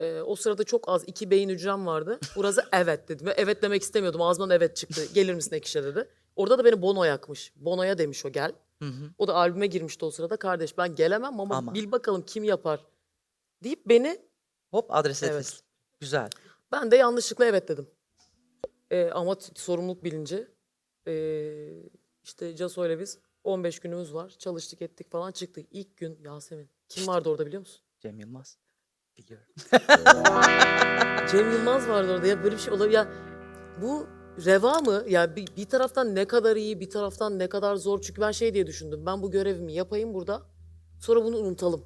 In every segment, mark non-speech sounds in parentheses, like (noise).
Eee, o sırada çok az 2 beyin hücrem vardı. Burası (laughs) evet dedim ve evet demek istemiyordum. Ağzımdan evet çıktı. Gelir misin Ekşi'ye dedi. Orada da beni Bono yakmış. Bono'ya demiş o gel. Hı hı. O da albüme girmişti o sırada. Kardeş ben gelemem ama, Ama. bil bakalım kim yapar deyip beni Hop adres Evet. evet. Güzel. ben de yanlışlıkla evet dedim. Eee, ama t- sorumluluk bilinci. Eee işte Caso'yla biz 15 günümüz var. Çalıştık ettik falan çıktık. İlk gün Yasemin. Kim vardı orada biliyor musun? Cem Yılmaz. Biliyorum. (laughs) Cem Yılmaz vardı orada ya böyle bir şey olabilir. Ya bu reva mı? Ya bir, bir taraftan ne kadar iyi, bir taraftan ne kadar zor. Çünkü ben şey diye düşündüm. Ben bu görevimi yapayım burada. Sonra bunu unutalım.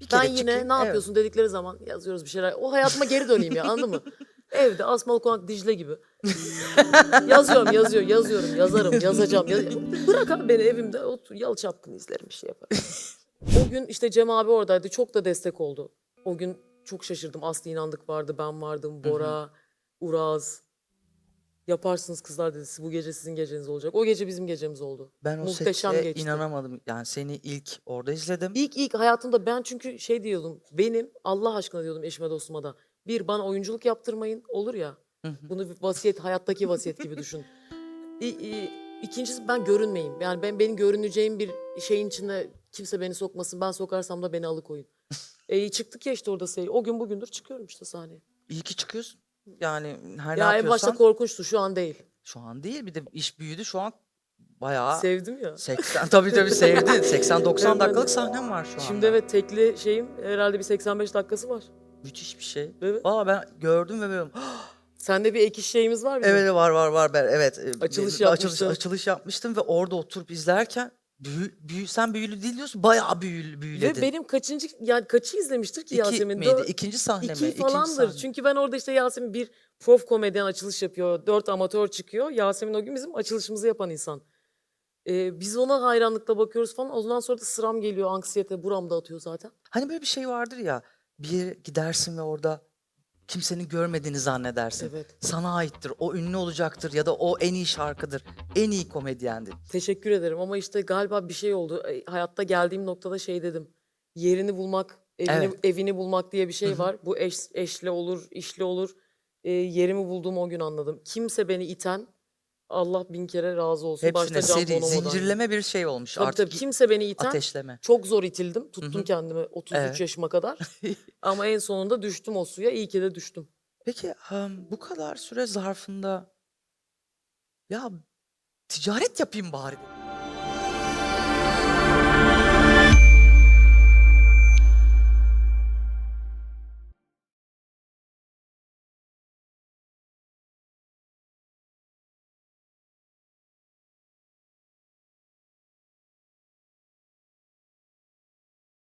Bir Ben yine çıkayım, ne evet. yapıyorsun dedikleri zaman yazıyoruz bir şeyler. O hayatıma geri döneyim ya anladın mı? (laughs) Evde Asmalı Konak Dicle gibi. (laughs) yazıyorum, yazıyor, yazıyorum, yazarım, yazacağım. yaz- Bırak abi beni evimde otur, yalı çapkını izlerim bir şey yaparım. o gün işte Cem abi oradaydı. Çok da destek oldu. O gün çok şaşırdım. Aslı İnandık vardı, ben vardım, Bora, Uraz. Yaparsınız kızlar dedi. Bu gece sizin geceniz olacak. O gece bizim gecemiz oldu. Ben o Muhteşem sette geçti. inanamadım. Yani seni ilk orada izledim. İlk ilk hayatımda ben çünkü şey diyordum. Benim Allah aşkına diyordum eşime dostuma da. Bir bana oyunculuk yaptırmayın olur ya. Hı hı. Bunu bir vasiyet hayattaki vasiyet gibi düşün. İ, i- ikincisi ben görünmeyeyim. Yani ben benim görüneceğim bir şeyin içinde kimse beni sokmasın. Ben sokarsam da beni alıkoyun. E, çıktık ya işte orada seyir. O gün bugündür çıkıyorum işte sahneye. İyi ki çıkıyorsun. Yani her ya ne en başta korkunçtu şu an değil. şu an değil. Bir de iş büyüdü şu an bayağı Sevdim ya. 80 tabii tabii sevdi. (laughs) 80-90 Hemen. dakikalık sahnem var şu anda. Şimdi evet tekli şeyim herhalde bir 85 dakikası var. Müthiş bir şey. Evet. Valla ben gördüm ve böyle (gasps) Sende bir ek iş şeyimiz var mı? evet var var var ben evet e, Açılış bir- açılış, yapmıştın. açılış yapmıştım ve orada oturup izlerken büyü, büyü, sen büyülü değil diyorsun bayağı büyülü Ve büyüledin. benim kaçıncı yani kaçı izlemiştir ki İki Yasemin? miydi? Dört- İkinci sahne mi? İki İkinci falandır. sahne. Çünkü ben orada işte Yasemin bir prof komedyen açılış yapıyor. Dört amatör çıkıyor. Yasemin o gün bizim açılışımızı yapan insan. Ee, biz ona hayranlıkla bakıyoruz falan. Ondan sonra da sıram geliyor. Anksiyete buramda atıyor zaten. Hani böyle bir şey vardır ya bir yere gidersin ve orada kimsenin görmediğini zannedersin. Evet. Sana aittir, o ünlü olacaktır ya da o en iyi şarkıdır, en iyi komedyendir. Teşekkür ederim ama işte galiba bir şey oldu. E, Hayatta geldiğim noktada şey dedim. Yerini bulmak, evini, Evet. evini bulmak diye bir şey Hı hı. var. Bu eş, eşle olur, işle olur. E, yerimi bulduğum o gün anladım. Kimse beni iten Allah bin kere razı olsun. Hepsine Başta Can seri, Bonomo'dan. zincirleme bir şey olmuş Tabii artık. tabii kimse beni iten Ateşleme. çok zor itildim. Tuttum hı. kendimi 33 Evet. yaşıma kadar. (laughs) Ama en sonunda düştüm o suya. İyi ki de düştüm. Peki hım, bu kadar süre zarfında ya ticaret yapayım bari.